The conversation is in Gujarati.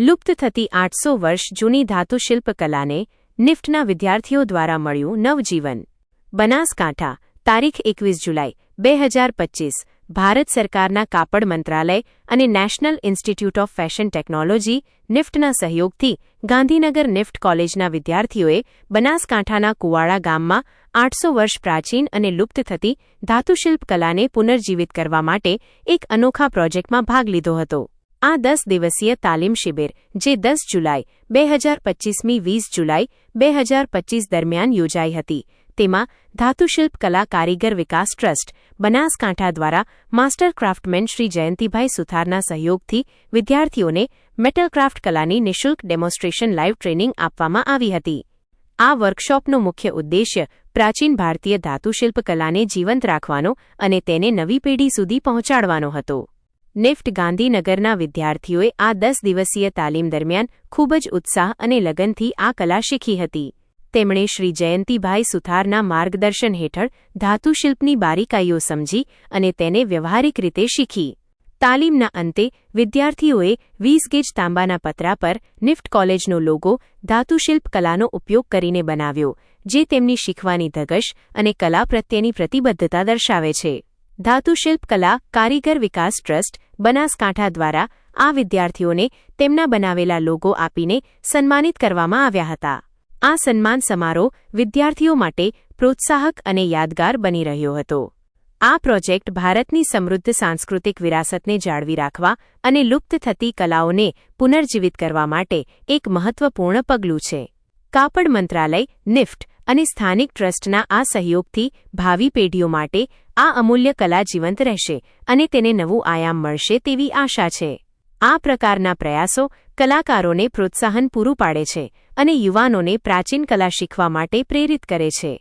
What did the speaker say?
લુપ્ત થતી આઠસો વર્ષ જૂની ધાતુશિલ્પ કલાને નિફ્ટના વિદ્યાર્થીઓ દ્વારા મળ્યું નવજીવન. બનાસકાંઠા, તારીખ એકવીસ જુલાઈ, બે હજાર પચીસ. ભારત સરકારના કાપડ મંત્રાલય અને national institute of fashion technology નિફ્ટના સહયોગથી ગાંધીનગર નિફ્ટ કોલેજના વિદ્યાર્થીઓએ બનાસકાંઠાના કુવાડા ગામમાં આઠસો વર્ષ પ્રાચીન અને લુપ્ત થતી ધાતુશિલ્પ કલાને પુનર્જીવિત કરવા માટે એક અનોખા પ્રોજેક્ટમાં ભાગ લીધો હતો. આ દસ દિવસીય તાલીમ શિબિર, જે દસ જુલાઈ, બે હજાર પચીસમી વીસ જુલાઈ, બે હજાર પચીસ દરમિયાન યોજાઈ હતી. તેમાં ધાતુશિલ્પ કલા કારીગર વિકાસ ટ્રસ્ટ, બનાસકાંઠા દ્વારા માસ્ટર ક્રાફ્ટમેન શ્રી જયંતિભાઈ સુથારના સહયોગથી વિદ્યાર્થીઓને મેટલ ક્રાફ્ટ કલાની નિઃશુલ્ક ડેમોન્સ્ટ્રેશન લાઇવ ટ્રેનિંગ આપવામાં આવી હતી. આ વર્કશોપનો મુખ્ય ઉદ્દેશ્ય પ્રાચીન ભારતીય ધાતુશિલ્પ કલાને જીવંત રાખવાનો અને તેને નવી પેઢી સુધી પહોંચાડવાનો હતો. નિફ્ટ ગાંધીનગરના વિદ્યાર્થીઓએ આ દસ દિવસીય તાલીમ દરમિયાન ખૂબ જ ઉત્સાહ અને લગનથી આ કલા શીખી હતી. તેમણે શ્રી જયંતિભાઈ સુથારના માર્ગદર્શન હેઠળ ધાતુશિલ્પની બારીકાઈઓ સમજી અને તેને વ્યવહારિક રીતે શીખી. તાલીમના અંતે વિદ્યાર્થીઓએ વીસ ગેજ તાંબાના પતરા પર નિફ્ટ કોલેજનો લોગો, ધાતુશિલ્પ કલાનો ઉપયોગ કરીને બનાવ્યો, જે તેમની શીખવાની ધગશ અને કલા પ્રત્યેની પ્રતિબદ્ધતા દર્શાવે છે. ધાતુશિલ્પ કલા, કારીગર વિકાસ ટ્રસ્ટ, બનાસકાંઠા દ્વારા આ વિદ્યાર્થીઓને તેમના બનાવેલા લોગો આપીને સન્માનિત કરવામાં આવ્યા હતા. આ સન્માન સમારોહ વિદ્યાર્થીઓ માટે પ્રોત્સાહક અને યાદગાર બની રહ્યો હતો. આ પ્રોજેક્ટ ભારતની સમૃદ્ધ સાંસ્કૃતિક વિરાસતને જાળવી રાખવા અને લુપ્ત થતી કલાઓને પુનર્જીવિત કરવા માટે એક મહત્વપૂર્ણ પગલું છે. કાપડ મંત્રાલય, નિફ્ટ અને સ્થાનિક ટ્રસ્ટના આ સહયોગથી ભાવિ પેઢીઓ માટે આ અમૂલ્ય કલા જીવંત રહેશે અને તેને નવું આયામ મળશે તેવી આશા છે. આ પ્રકારના પ્રયાસો કલાકારોને પ્રોત્સાહન પૂરું પાડે છે અને યુવાનોને પ્રાચીન કલા શીખવા માટે પ્રેરિત કરે છે.